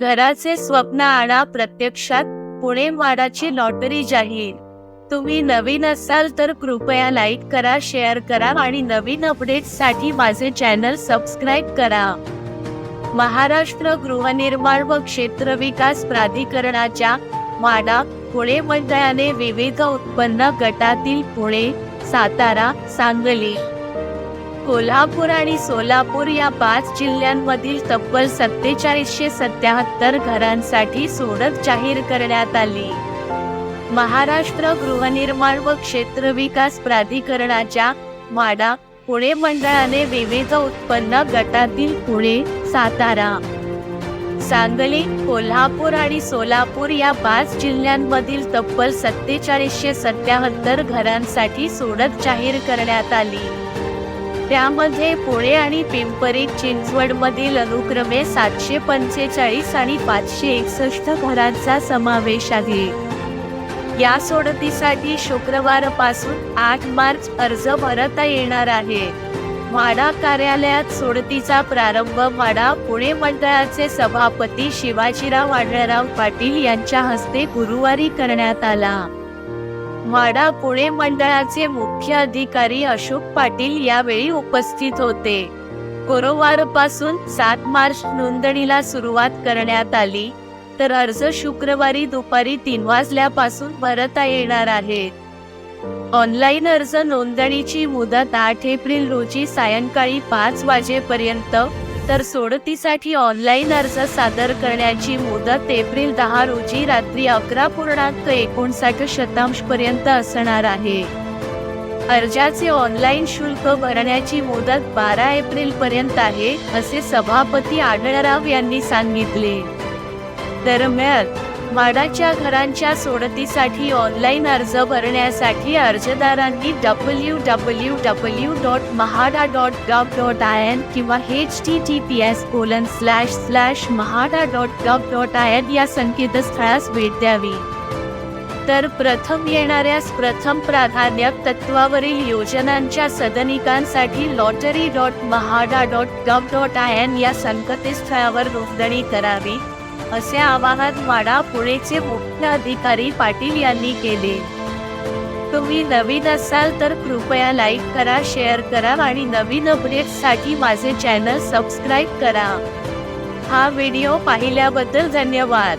घराचे स्वप्न आणा प्रत्यक्षात. पुणे माडाची लॉटरी जाहीर. तुम्ही नवीन असाल तर कृपया लाईक करा शेअर करा आणि नवीन अपडेट्ससाठी माझे चॅनल सबस्क्राईब करा. महाराष्ट्र गृहनिर्माण व क्षेत्र विकास प्राधिकरणाच्या माडा पुणे मंडळाने विविध उत्पन्न गटातील पुणे सातारा सांगली कोल्हापूर आणि सोलापूर या पाच जिल्ह्यांमधील तब्बल सत्तेचाळीसशे सत्याहत्तर घरांसाठी सोडत जाहीर करण्यात आली. महाराष्ट्र गृहनिर्माण व क्षेत्र विकास प्राधिकरणाच्या माडा पुणे मंडळाने विविध उत्पन्न गटातील पुणे सातारा सांगली कोल्हापूर आणि सोलापूर या पाच जिल्ह्यांमधील तब्बल सत्तेचाळीसशे सत्याहत्तर घरांसाठी सोडत जाहीर करण्यात आली. त्यामध्ये पुणे आणि पिंपरी चिंचवड मधील अनुक्रमे सातशे पंचेचाळीस आणि पाचशे एकसष्ट घरांचा समावेश आहे. या सोडतीसाठी शुक्रवारपासून आठ मार्च अर्ज भरता येणार आहे. म्हाडा कार्यालयात सोडतीचा प्रारंभ म्हाडा पुणे मंडळाचे सभापती शिवाजीराव आढळराव पाटील यांच्या हस्ते गुरुवारी करण्यात आला. म्हाडा पुणे मंडळाचे मुख्य अधिकारी अशोक पाटील यावेळी उपस्थित होते. गुरुवारपासून सात मार्च नोंदणीला सुरुवात करण्यात आली. तर अर्ज शुक्रवारी दुपारी तीन वाजल्यापासून भरता येणार आहेत ऑनलाईन अर्ज नोंदणीची मुदत आठ एप्रिल रोजी सायंकाळी पाच वाजेपर्यंत तर सोडतीसाठी ऑनलाईन अर्ज सादर करण्याची मुदत एप्रिल दहा रोजी रात्री अकरा पूर्णांक एकोणसाठ शतांश पर्यंत असणार आहे. अर्जाचे ऑनलाईन शुल्क भरण्याची मुदत बारा एप्रिल पर्यंत आहे असे सभापती आढळराव यांनी सांगितले. दरम्यान माडाच्या घरांच्या सोडतीसाठी ऑनलाईन अर्ज भरण्यासाठी अर्जदारांनी W W W dot MHADA dot gov dot I N किंवा H T T P S colon slash slash MHADA dot gov dot I N या संकेतस्थळास भेट द्यावी. तर प्रथम येणाऱ्यास प्रथम प्राधान्य तत्वावरील योजनांच्या सदनिकांसाठी lottery dot MHADA dot gov dot I N या संकेतस्थळावर नोंदणी करावी. असे आवाहन वाडा पुणेचे मुख्य अधिकारी पाटील यांनी केले. तुम्ही नवीन असाल तर कृपया लाईक करा शेअर करा आणि नवीन अपडेट्ससाठी माझे चॅनल सबस्क्राईब करा. हा व्हिडिओ पाहिल्याबद्दल धन्यवाद.